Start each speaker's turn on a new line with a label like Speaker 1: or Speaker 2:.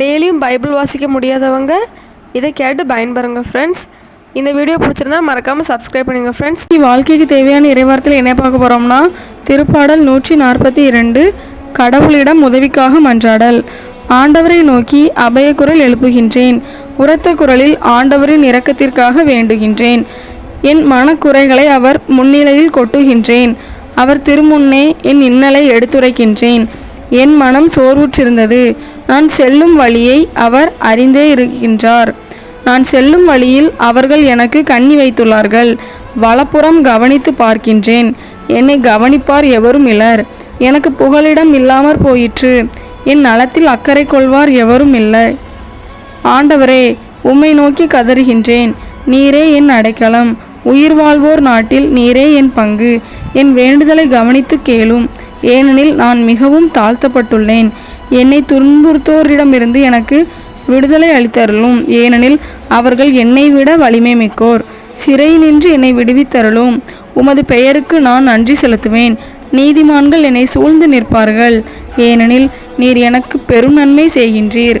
Speaker 1: டெய்லியும் பைபிள் வாசிக்க முடியாதவங்க இதை கேட்டு பயன்பெறுங்க ஃப்ரெண்ட்ஸ் இந்த வீடியோ பிடிச்சிருந்தா மறக்காமல் சப்ஸ்கிரைப் பண்ணுங்கள் ஃப்ரெண்ட்ஸ்
Speaker 2: வாழ்க்கைக்கு தேவையான இறைவாரத்தில் என்ன பார்க்க போகிறோம்னா திருப்பாடல் நூற்றி நாற்பத்தி இரண்டு கடவுளிடம் உதவிக்காக மன்றாடல். ஆண்டவரை நோக்கி அபயக்குரல் எழுப்புகின்றேன் உரத்த குரலில் ஆண்டவரின் இரக்கத்திற்காக வேண்டுகின்றேன். என் மனக்குறைகளை அவர் முன்னிலையில் கொட்டுகின்றேன் அவர் திருமுன்னே என் இன்னலை எடுத்துரைக்கின்றேன். என் மனம் சோர்வுற்றிருந்தது. நான் செல்லும் வழியை அவர் அறிந்தே இருக்கின்றார். நான் செல்லும் வழியில் அவர்கள் எனக்கு கண்ணி வைத்துள்ளார்கள். வலப்புறம் கவனித்து பார்க்கின்றேன். என்னை கவனிப்பார் எவரும் இலர் எனக்கு புகலிடம் இல்லாமற் போயிற்று. என் நலத்தில் அக்கறை கொள்வார் எவரும் இல்லை ஆண்டவரே உம்மை நோக்கி கதறுகின்றேன். நீரே என் அடைக்கலம். உயிர் வாழ்வோர் நாட்டில் நீரே என் பங்கு. என் வேண்டுதலை கவனித்து கேளும். ஏனெனில் நான் மிகவும் தாழ்த்தப்பட்டுள்ளேன். என்னை துன்புறுத்தோரிடமிருந்து எனக்கு விடுதலை அளித்தருளும். ஏனெனில் அவர்கள் என்னை விட வலிமை மிக்கோர். சிறை நின்று என்னை விடுவித்தருளும். உமது பெயருக்கு நான் நன்றி செலுத்துவேன். நீதிமான்கள் என்னை சூழ்ந்து நிற்பார்கள். ஏனெனில் நீர் எனக்கு பெரும் நன்மை செய்கின்றீர்.